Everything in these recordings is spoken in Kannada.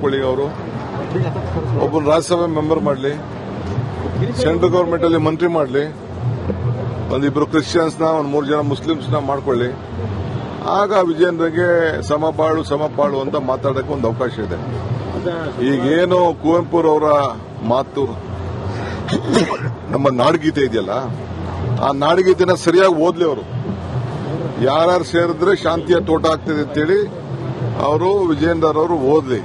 ಮಾಡ್ಕೊಳ್ಳಿ ಅವರು. ಒಬ್ಬನ ರಾಜ್ಯಸಭೆ ಮೆಂಬರ್ ಮಾಡಲಿ. ಸೆಂಟ್ರಲ್ ಗೌರ್ಮೆಂಟ್ ಅಲ್ಲಿ ಮಂತ್ರಿ ಮಾಡಲಿ. ಒಂದಿಬ್ರು ಕ್ರಿಶ್ಚಿಯನ್ಸ್ನ ಒಂದ್ ಮೂರು ಜನ ಮುಸ್ಲಿಮ್ಸ್ನ ಮಾಡ್ಕೊಳ್ಳಿ. ಆಗ ವಿಜೇಂದ್ರಗೆ ಸಮಬಾಳು ಸಮಪಾಳು ಅಂತ ಮಾತಾಡಕ್ಕೆ ಒಂದು ಅವಕಾಶ ಇದೆ. ಈಗೇನು ಕುವೆಂಪುರವರ ಮಾತು ನಮ್ಮ ನಾಡಗೀತೆ ಇದೆಯಲ್ಲ, ಆ ನಾಡಗೀತೆನ ಸರಿಯಾಗಿ ಓದ್ಲಿ ಅವರು. ಯಾರ್ಯಾರು ಸೇರಿದ್ರೆ ಶಾಂತಿಯ ತೋಟ ಆಗ್ತದೆ ಅಂತೇಳಿ, ಅವರು ವಿಜಯೇಂದ್ರ ಅವರು ಓದ್ಲಿ.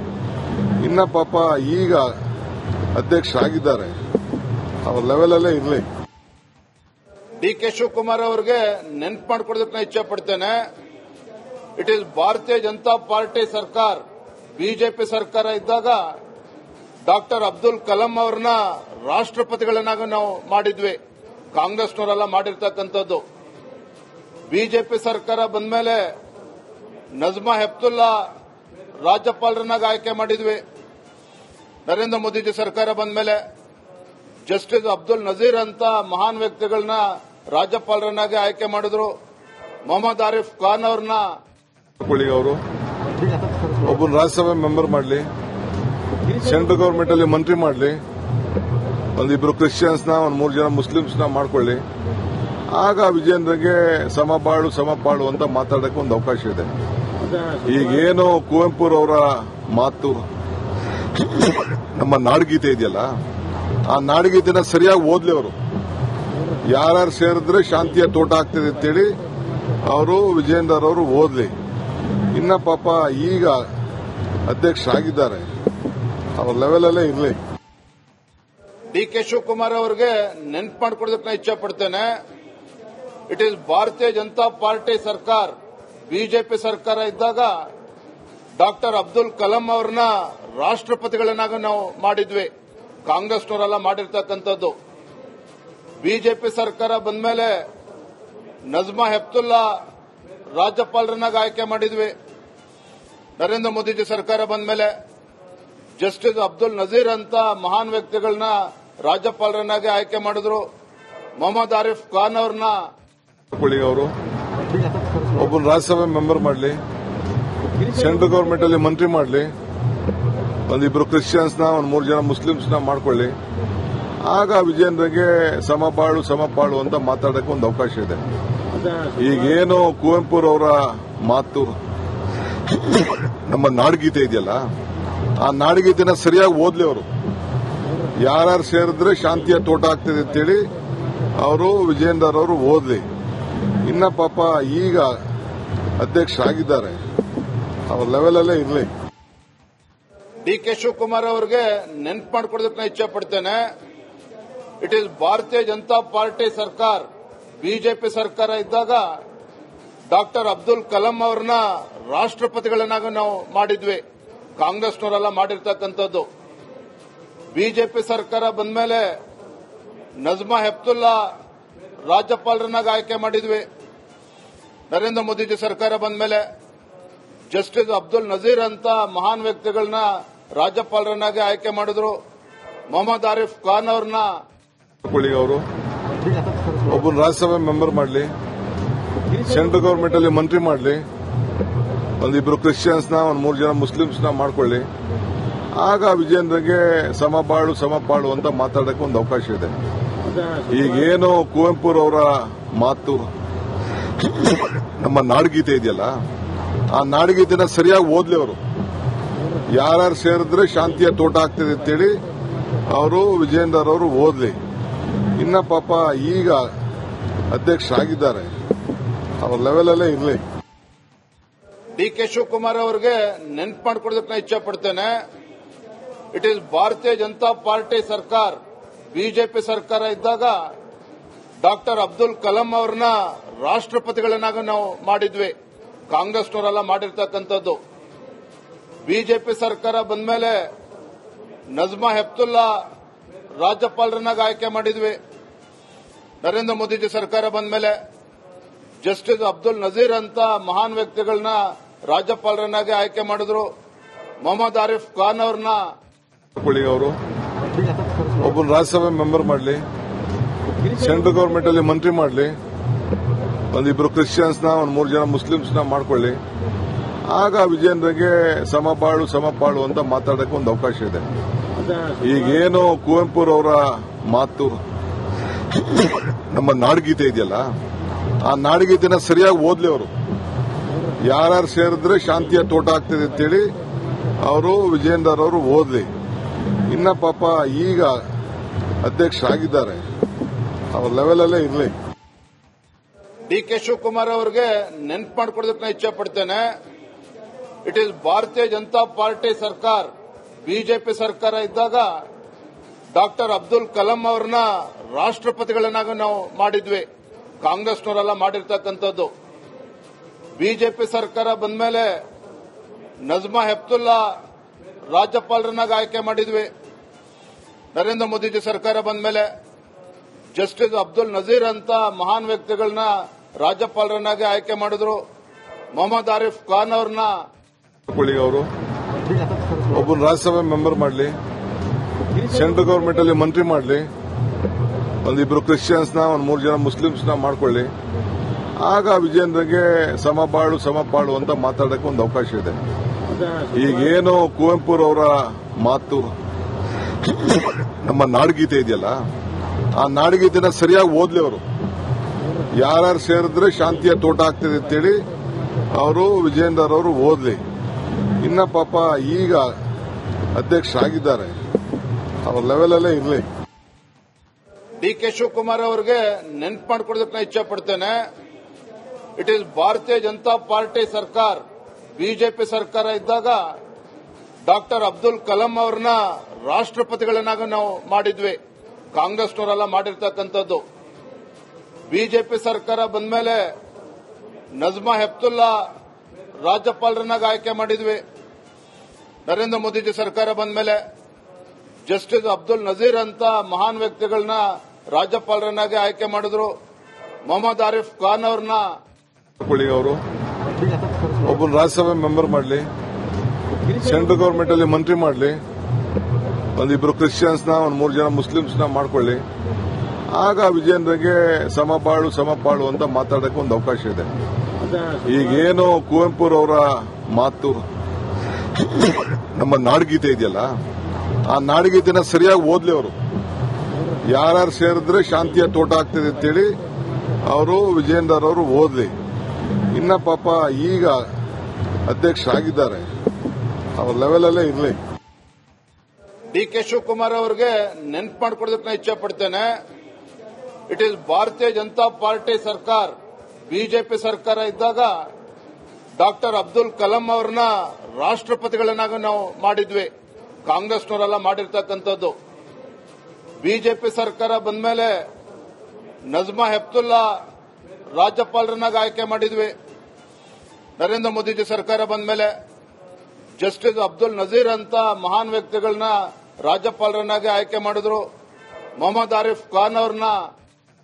ಇನ್ನ ಪಾಪ ಈಗ ಅಧ್ಯಕ್ಷರಾಗಿದ್ದಾರೆ. ಅವ್ರ ಲೆವೆಲಲ್ಲೇ ಇರಲಿ. ಡಿ ಕೆ ಶಿವಕುಮಾರ್ ಅವರಿಗೆ ನೆನ್ಪು ಮಾಡಿಕೊಡೋದಕ್ಕೆ ನಾನು ಇಚ್ಛೆ ಪಡ್ತೇನೆ. ಇಟ್ ಈಸ್ ಭಾರತೀಯ ಜನತಾ ಪಾರ್ಟಿ ಸರ್ಕಾರ, ಬಿಜೆಪಿ ಸರ್ಕಾರ ಇದ್ದಾಗ ಡಾಕ್ಟರ್ ಅಬ್ದುಲ್ ಕಲಾಂ ಅವ್ರನ್ನ ರಾಷ್ಟ್ರಪತಿಗಳನ್ನಾಗಿ ನಾವು ಮಾಡಿದ್ವಿ. ಕಾಂಗ್ರೆಸ್ನವರೆಲ್ಲ ಮಾಡಿರ್ತಕ್ಕಂಥದ್ದು. ಬಿಜೆಪಿ ಸರ್ಕಾರ ಬಂದ ಮೇಲೆ ನಜ್ಮಾ ಹೆಪ್ತುಲ್ಲಾ ರಾಜ್ಯಪಾಲರನ್ನಾಗಿ ಆಯ್ಕೆ ಮಾಡಿದ್ವಿ. ನರೇಂದ್ರ ಮೋದಿಜಿ ಸರ್ಕಾರ ಬಂದ ಮೇಲೆ ಜಸ್ಟಿಸ್ ಅಬ್ದುಲ್ ನಜೀರ್ ಅಂತ ಮಹಾನ್ ವ್ಯಕ್ತಿಗಳನ್ನ ರಾಜ್ಯಪಾಲರನ್ನಾಗಿ ಆಯ್ಕೆ ಮಾಡಿದ್ರು. ಮೊಹಮ್ಮದ್ ಆರಿಫ್ ಖಾನ್ ಅವ್ರನ್ನ ಅವರು. ಒಬ್ಬ ರಾಜ್ಯಸಭೆ ಮೆಂಬರ್ ಮಾಡಲಿ, ಸೆಂಟ್ರಲ್ ಗೌರ್ಮೆಂಟ್ ಅಲ್ಲಿ ಮಂತ್ರಿ ಮಾಡಲಿ, ಒಂದಿಬ್ರು ಕ್ರಿಶ್ಚಿಯನ್ಸ್ನ, ಒಂದು ಮೂರು ಜನ ಮುಸ್ಲಿಮ್ಸ್ನ ಮಾಡ್ಕೊಳ್ಳಿ. ಆಗ ವಿಜೇಂದ್ರಗೆ ಸಮಬಾಳು ಸಮಪಾಳು ಅಂತ ಮಾತಾಡಕ್ಕೆ ಒಂದು ಅವಕಾಶ ಇದೆ. ಈಗೇನು ಕುವೆಂಪುರವರ ಮಾತು ನಮ್ಮ ನಾಡಗೀತೆ ಇದೆಯಲ್ಲ, ಆ ನಾಡಗೀತೆನ ಸರಿಯಾಗಿ ಓದ್ಲಿ ಅವರು. ಯಾರ್ಯಾರು ಸೇರಿದ್ರೆ ಶಾಂತಿಯ ತೋಟ ಆಗ್ತದೆ ಅಂತೇಳಿ ಅವರು ವಿಜೇಂದರ್ ಅವರು ಓದ್ಲಿ. ಇನ್ನ ಪಾಪ ಈಗ ಅಧ್ಯಕ್ಷರಾಗಿದ್ದಾರೆ. ಅವ್ರ ಲೆವೆಲಲ್ಲೇ ಇರಲಿ. ಡಿ ಕೆ ಶಿವಕುಮಾರ್ ಅವರಿಗೆ ನೆನ್ಪು ಮಾಡಿಕೊಡೋದಕ್ಕೆ ಇಚ್ಛೆ ಪಡ್ತೇನೆ. ಇಟ್ ಈಸ್ ಭಾರತೀಯ ಜನತಾ ಪಾರ್ಟಿ ಸರ್ಕಾರ, ಬಿಜೆಪಿ ಸರ್ಕಾರ ಇದ್ದಾಗ ಡಾಕ್ಟರ್ ಅಬ್ದುಲ್ ಕಲಾಂ ಅವ್ರನ್ನ ರಾಷ್ಟ್ರಪತಿಗಳನ್ನಾಗಿ ನಾವು ಮಾಡಿದ್ವಿ. ಕಾಂಗ್ರೆಸ್ನವರೆಲ್ಲ ಮಾಡಿರ್ತಕ್ಕಂಥದ್ದು. ಬಿಜೆಪಿ ಸರ್ಕಾರ ಬಂದ ಮೇಲೆ ನಜ್ಮಾ ಹೆಪ್ತುಲ್ಲಾ ರಾಜ್ಯಪಾಲರನ್ನಾಗಿ ಆಯ್ಕೆ ಮಾಡಿದ್ವಿ. ನರೇಂದ್ರ ಮೋದಿಜಿ ಸರ್ಕಾರ ಬಂದ ಮೇಲೆ ಜಸ್ಟಿಸ್ ಅಬ್ದುಲ್ ನಜೀರ್ ಅಂತ ಮಹಾನ್ ವ್ಯಕ್ತಿಗಳನ್ನ ರಾಜ್ಯಪಾಲರನ್ನಾಗಿ ಆಯ್ಕೆ ಮಾಡಿದ್ರು. ಮೊಹಮ್ಮದ್ ಆರಿಫ್ ಖಾನ್ ಅವ್ರನ್ನ ಒಬ್ಬ ರಾಜ್ಯಸಭೆ ಮೆಂಬರ್ ಮಾಡಲಿ. ಸೆಂಟ್ರಲ್ ಗೌರ್ಮೆಂಟ್ ಅಲ್ಲಿ ಮಂತ್ರಿ ಮಾಡಲಿ, ಒಂದಿಬ್ರು ಕ್ರಿಶ್ಚಿಯನ್ಸ್ನ, ಒಂದು ಮೂರು ಜನ ಮುಸ್ಲಿಮ್ಸ್ನ ಮಾಡ್ಕೊಳ್ಳಿ. ಆಗ ವಿಜೇಂದ್ರಗೆ ಸಮಬಾಳು ಸಮಪಾಳು ಅಂತ ಮಾತಾಡಕ್ಕೆ ಒಂದು ಅವಕಾಶ ಇದೆ. ಈಗೇನು ಕುವೆಂಪುರವರ ಮಾತು, ನಮ್ಮ ನಾಡಗೀತೆ ಇದೆಯಲ್ಲ, ಆ ನಾಡಗೀತೆನ ಸರಿಯಾಗಿ ಓದ್ಲಿ ಅವರು. ಯಾರ್ಯಾರು ಸೇರಿದ್ರೆ ಶಾಂತಿಯ ತೋಟ ಆಗ್ತದೆ ಅಂತೇಳಿ ಅವರು ವಿಜೇಂದರ್ ಅವರು ಓದ್ಲಿ. ಇನ್ನ ಪಾಪ ಈಗ ಅಧ್ಯಕ್ಷರಾಗಿದ್ದಾರೆ. ಅವ್ರ ಲೆವೆಲಲ್ಲೇ ಇರಲಿ. ಡಿ ಕೆ ಶಿವಕುಮಾರ್ ಅವರಿಗೆ ನೆನ್ಪು ಮಾಡಿಕೊಡೋದಕ್ಕೆ ನಾನು ಇಚ್ಛೆ ಪಡ್ತೇನೆ. ಇಟ್ ಈಸ್ ಭಾರತೀಯ ಜನತಾ ಪಾರ್ಟಿ ಸರ್ಕಾರ. ಬಿಜೆಪಿ ಸರ್ಕಾರ ಇದ್ದಾಗ ಡಾಕ್ಟರ್ ಅಬ್ದುಲ್ ಕಲಾಂ ಅವ್ರನ್ನ ರಾಷ್ಟ್ರಪತಿಗಳನ್ನಾಗ ನಾವು ಮಾಡಿದ್ವಿ. ಕಾಂಗ್ರೆಸ್ನವರೆಲ್ಲ ಮಾಡಿರ್ತಕ್ಕಂಥದ್ದು. ಬಿಜೆಪಿ ಸರ್ಕಾರ ಬಂದ ಮೇಲೆ ನಜ್ಮಾ ಹೆಪ್ತುಲ್ಲಾ ರಾಜ್ಯಪಾಲರನ್ನಾಗಿ ಆಯ್ಕೆ ಮಾಡಿದ್ವಿ. ನರೇಂದ್ರ ಮೋದಿಜಿ ಸರ್ಕಾರ ಬಂದ್ಮೇಲೆ ಜಸ್ಟಿಸ್ ಅಬ್ದುಲ್ ನಜೀರ್ ಅಂತ ಮಹಾನ್ ವ್ಯಕ್ತಿಗಳನ್ನ ರಾಜ್ಯಪಾಲರನ್ನಾಗಿ ಆಯ್ಕೆ ಮಾಡಿದ್ರು. ಮೊಹಮ್ಮದ್ ಆರಿಫ್ ಖಾನ್ ಅವ್ರನ್ನ ಅವರು. ಒಬ್ಬನ ರಾಜ್ಯಸಭೆ ಮೆಂಬರ್ ಮಾಡಲಿ. ಸೆಂಟ್ರಲ್ ಗವರ್ಮೆಂಟ್ ಅಲ್ಲಿ ಮಂತ್ರಿ ಮಾಡಲಿ. ಒಂದಿಬ್ರು ಕ್ರಿಶ್ಚಿಯನ್ಸ್ನ ಒಂದು ಮೂರು ಜನ ಮುಸ್ಲಿಮ್ಸ್ನ ಮಾಡ್ಕೊಳ್ಳಿ. ಆಗ ವಿಜೇಂದ್ರಗೆ ಸಮಬಾಳು ಸಮಪಾಳು ಅಂತ ಮಾತಾಡಕ್ಕೆ ಒಂದು ಅವಕಾಶ ಇದೆ. ಈಗೇನು ಕುವೆಂಪುರವರ ಮಾತು. ನಮ್ಮ ನಾಡಗೀತೆ ಇದೆಯಲ್ಲ? ಆ ನಾಡಗೀತೆನ ಸರಿಯಾಗಿ ಓದ್ಲಿ ಅವರು. ಯಾರ್ಯಾರು ಸೇರಿದ್ರೆ ಶಾಂತಿಯ ತೋಟ ಆಗ್ತದೆ ಅಂತೇಳಿ ಅವರು ವಿಜೇಂದರ್ ಅವರು ಓದ್ಲಿ. ಇನ್ನ ಪಾಪ ಈಗ ಅಧ್ಯಕ್ಷರಾಗಿದ್ದಾರೆ ಅವ್ರ ಲೆವೆಲಲ್ಲೇ ಇರಲಿ. ಡಿ ಕೆ ಶಿವಕುಮಾರ್ ಅವರಿಗೆ ನೆನ್ಪು ಮಾಡಿಕೊಡೋದಕ್ಕೆ ನಾನು ಇಚ್ಛೆ ಪಡ್ತೇನೆ. ಇಟ್ ಈಸ್ ಭಾರತೀಯ ಜನತಾ ಪಾರ್ಟಿ ಸರ್ಕಾರ. ಬಿಜೆಪಿ ಸರ್ಕಾರ ಇದ್ದಾಗ ಡಾಕ್ಟರ್ ಅಬ್ದುಲ್ ಕಲಾಂ ಅವ್ರನ್ನ ರಾಷ್ಟ್ರಪತಿಗಳನ್ನಾಗಿ ನಾವು ಮಾಡಿದ್ವಿ. ಕಾಂಗ್ರೆಸ್ನವರೆಲ್ಲ ಮಾಡಿರ್ತಕ್ಕಂಥದ್ದು. ಬಿಜೆಪಿ ಸರ್ಕಾರ ಬಂದ ಮೇಲೆ ನಜ್ಮಾ ಹೆಪ್ತುಲ್ಲಾ ರಾಜ್ಯಪಾಲರನ್ನಾಗಿ ಆಯ್ಕೆ ಮಾಡಿದ್ವಿ. ನರೇಂದ್ರ ಮೋದಿಜಿ ಸರ್ಕಾರ ಬಂದ ಮೇಲೆ ಜಸ್ಟಿಸ್ ಅಬ್ದುಲ್ ನಜೀರ್ ಅಂತ ಮಹಾನ್ ವ್ಯಕ್ತಿಗಳನ್ನ ರಾಜ್ಯಪಾಲರನ್ನಾಗಿ ಆಯ್ಕೆ ಮಾಡಿದ್ರು. ಮೊಹಮ್ಮದ್ ಆರಿಫ್ ಖಾನ್ ಅವ್ರನ್ನ ಅವರು, ಒಬ್ಬನ ರಾಜ್ಯಸಭೆ ಮೆಂಬರ್ ಮಾಡಲಿ, ಸೆಂಟ್ರಲ್ ಗೌರ್ಮೆಂಟ್ ಅಲ್ಲಿ ಮಂತ್ರಿ ಮಾಡಲಿ ಒಂದಿಬ್ರು ಕ್ರಿಶ್ಚಿಯನ್ಸ್ನ, ಒಂದು ಮೂರು ಜನ ಮುಸ್ಲಿಮ್ಸ್ನ ಮಾಡ್ಕೊಳ್ಳಿ. ಆಗ ವಿಜೇಂದ್ರಗೆ ಸಮಪಾಳು ಸಮಪಾಳು ಅಂತ ಮಾತಾಡಕ್ಕೆ ಒಂದು ಅವಕಾಶ ಇದೆ. ಈಗೇನು ಕುವೆಂಪುರವರ ಮಾತು. ನಮ್ಮ ನಾಡಗೀತೆ ಇದೆಯಲ್ಲ, ಆ ನಾಡಗೀತೆನ ಸರಿಯಾಗಿ ಓದ್ಲಿ ಅವರು. ಯಾರ್ಯಾರು ಸೇರಿದ್ರೆ ಶಾಂತಿಯ ತೋಟ ಆಗ್ತದೆ ಅಂತೇಳಿ ಅವರು ವಿಜೇಂದ್ರ ಅವರು ಓದ್ಲಿ. ಇನ್ನ ಪಾಪ ಈಗ ಅಧ್ಯಕ್ಷರಾಗಿದ್ದಾರೆ. ಅವ್ರ ಲೆವೆಲಲ್ಲೇ ಇರಲಿ. ಡಿ ಕೆ ಶಿವಕುಮಾರ್ ಅವರಿಗೆ ನೆನಪು ಮಾಡಿಕೊಡೋದಕ್ಕೆ ನಾನು ಇಚ್ಛೆ ಪಡ್ತೇನೆ ಇಟ್ ಈಸ್ ಭಾರತೀಯ ಜನತಾ ಪಾರ್ಟಿ ಸರ್ಕಾರ, ಬಿಜೆಪಿ ಸರ್ಕಾರ ಇದ್ದಾಗ ಡಾಕ್ಟರ್ ಅಬ್ದುಲ್ ಕಲಾಂ ಅವ್ರನ್ನ ರಾಷ್ಟ್ರಪತಿಗಳನ್ನಾಗ ನಾವು ಮಾಡಿದ್ವಿ. ಕಾಂಗ್ರೆಸ್ನವರೆಲ್ಲ ಮಾಡಿರ್ತಕ್ಕಂಥದ್ದು. ಬಿಜೆಪಿ ಸರ್ಕಾರ ಬಂದ್ಮೇಲೆ ನಜ್ಮಾ ಹೆಪ್ತುಲ್ಲಾ ರಾಜ್ಯಪಾಲರನ್ನಾಗಿ ಆಯ್ಕೆ ಮಾಡಿದ್ವಿ. ನರೇಂದ್ರ ಮೋದಿಜಿ ಸರ್ಕಾರ ಬಂದ್ಮೇಲೆ ಜಸ್ಟಿಸ್ ಅಬ್ದುಲ್ ನಜೀರ್ ಅಂತ ಮಹಾನ್ ವ್ಯಕ್ತಿಗಳನ್ನ ರಾಜ್ಯಪಾಲರನ್ನಾಗಿ ಆಯ್ಕೆ ಮಾಡಿದ್ರು ಮೊಹಮ್ಮದ್ ಆರಿಫ್ ಖಾನ್ ಅವ್ರನ್ನ. ಅವರು. ಒಬ್ಬನ ರಾಜ್ಯಸಭೆ ಮೆಂಬರ್ ಮಾಡಲಿ, ಸೆಂಟ್ರಲ್ ಗವರ್ಮೆಂಟ್ ಅಲ್ಲಿ ಮಂತ್ರಿ ಮಾಡಲಿ ಒಂದಿಬ್ರು ಕ್ರಿಶ್ಚಿಯನ್ಸ್ನ, ಒಂದ್ ಮೂರು ಜನ ಮುಸ್ಲಿಮ್ಸ್ನ ಮಾಡ್ಕೊಳ್ಳಿ. ಆಗ ವಿಜೇಂದ್ರಗೆ ಸಮಬಾಳು ಸಮಪಾಳು ಅಂತ ಮಾತಾಡಕ್ಕೆ ಒಂದು ಅವಕಾಶ ಇದೆ. ಈಗೇನು ಕುವೆಂಪುರವರ ಮಾತು, ನಮ್ಮ ನಾಡಗೀತೆ ಇದೆಯಲ್ಲ, ಆ ನಾಡಗೀತೆನ ಸರಿಯಾಗಿ ಓದ್ಲಿ ಅವರು. ಯಾರ್ಯಾರು ಸೇರಿದ್ರೆ ಶಾಂತಿಯ ತೋಟ ಆಗ್ತದೆ ಅಂತೇಳಿ ಅವರು ವಿಜೇಂದರ್ ಅವರು ಓದ್ಲಿ. ಇನ್ನ ಪಾಪ ಈಗ ಅಧ್ಯಕ್ಷರಾಗಿದ್ದಾರೆ. ಅವ್ರ ಲೆವೆಲಲ್ಲೇ ಇರಲಿ. ಡಿ ಕೆ ಶಿವಕುಮಾರ್ ಅವರಿಗೆ ನೆನ್ಪು ಮಾಡಿಕೊಡೋದಕ್ಕೆ ಇಚ್ಛೆ ಪಡ್ತೇನೆ. ಇಟ್ ಈಸ್ ಭಾರತೀಯ ಜನತಾ ಪಾರ್ಟಿ ಸರ್ಕಾರ, ಬಿಜೆಪಿ ಸರ್ಕಾರ ಇದ್ದಾಗ ಡಾಕ್ಟರ್ ಅಬ್ದುಲ್ ಕಲಾಂ ಅವ್ರನ್ನ ರಾಷ್ಟ್ರಪತಿಗಳನ್ನಾಗಿ ನಾವು ಮಾಡಿದ್ವಿ. ಕಾಂಗ್ರೆಸ್ನವರೆಲ್ಲ ಮಾಡಿರ್ತಕ್ಕಂಥದ್ದು. ಬಿಜೆಪಿ ಸರ್ಕಾರ ಬಂದ ಮೇಲೆ ನಜ್ಮಾ ಹೆಪ್ತುಲ್ಲಾ ರಾಜ್ಯಪಾಲರನ್ನಾಗಿ ಆಯ್ಕೆ ಮಾಡಿದ್ವಿ. ನರೇಂದ್ರ ಮೋದಿಜಿ ಸರ್ಕಾರ ಬಂದ ಮೇಲೆ ಜಸ್ಟಿಸ್ ಅಬ್ದುಲ್ ನಜೀರ್ ಅಂತ ಮಹಾನ್ ವ್ಯಕ್ತಿಗಳನ್ನ ರಾಜ್ಯಪಾಲರನ್ನಾಗಿ ಆಯ್ಕೆ ಮಾಡಿದ್ರು. ಮೊಹಮ್ಮದ್ ಆರಿಫ್ ಖಾನ್ ಅವ್ರನ್ನ ಅವರು. ಒಬ್ಬನ ರಾಜ್ಯಸಭೆ ಮೆಂಬರ್ ಮಾಡಲಿ, ಸೆಂಟ್ರಲ್ ಗವರ್ಮೆಂಟ್ ಅಲ್ಲಿ ಮಂತ್ರಿ ಮಾಡಲಿ, ಒಂದಿಬ್ರು ಕ್ರಿಶ್ಚಿಯನ್ಸ್ನ ಒಂದು ಮೂರು ಜನ ಮುಸ್ಲಿಮ್ಸ್ನ ಮಾಡ್ಕೊಳ್ಳಿ. ಆಗ ವಿಜೇಂದ್ರಗೆ ಸಮಪಾಳು ಸಮಪಾಳು ಅಂತ ಮಾತಾಡಕ್ಕೆ ಒಂದು ಅವಕಾಶ ಇದೆ. ಈಗೇನು ಕುವೆಂಪುರವರ ಮಾತು ನಮ್ಮ ನಾಡಗೀತೆ ಇದೆಯಲ್ಲ, ಆ ನಾಡಗೀತೆನ ಸರಿಯಾಗಿ ಓದ್ಲಿ ಅವರು. ಯಾರ್ಯಾರು ಸೇರಿದ್ರೆ ಶಾಂತಿಯ ತೋಟ ಆಗ್ತದೆ ಅಂತೇಳಿ ಅವರು ವಿಜೇಂದರ್ ಅವರು ಓದ್ಲಿ. ಇನ್ನ ಪಾಪ ಈಗ ಅಧ್ಯಕ್ಷರಾಗಿದ್ದಾರೆ. ಅವ್ರ ಲೆವೆಲಲ್ಲೇ ಇರಲಿ. ಡಿ ಕೆ ಶಿವಕುಮಾರ್ ಅವರಿಗೆ ನೆನ್ಪು ಮಾಡ್ಕೊಡೋದಕ್ಕೆ ಇಚ್ಛೆ ಪಡ್ತೇನೆ. ಇಟ್ ಈಸ್ ಭಾರತೀಯ ಜನತಾ ಪಾರ್ಟಿ ಸರ್ಕಾರ ಬಿಜೆಪಿ ಸರ್ಕಾರ ಇದ್ದಾಗ ಡಾಕ್ಟರ್ ಅಬ್ದುಲ್ ಕಲಾಂ ಅವ್ರನ್ನ ರಾಷ್ಟ್ರಪತಿಗಳನ್ನಾಗಿ ನಾವು ಮಾಡಿದ್ವಿ. ಕಾಂಗ್ರೆಸ್ನವರೆಲ್ಲ ಮಾಡಿರ್ತಕ್ಕಂಥದ್ದು. ಬಿಜೆಪಿ ಸರ್ಕಾರ ಬಂದ ಮೇಲೆ ನಜ್ಮಾ ಹೆಪ್ತುಲ್ಲಾ ರಾಜ್ಯಪಾಲರನ್ನಾಗಿ ಆಯ್ಕೆ ಮಾಡಿದ್ವಿ. ನರೇಂದ್ರ ಮೋದಿಜಿ ಸರ್ಕಾರ ಬಂದ ಮೇಲೆ ಜಸ್ಟಿಸ್ ಅಬ್ದುಲ್ ನಜೀರ್ ಅಂತ ಮಹಾನ್ ವ್ಯಕ್ತಿಗಳನ್ನ ರಾಜ್ಯಪಾಲರನ್ನಾಗಿ ಆಯ್ಕೆ ಮಾಡಿದ್ರು. ಮೊಹಮ್ಮದ್ ಆರಿಫ್ ಖಾನ್ ಅವ್ರನ್ನ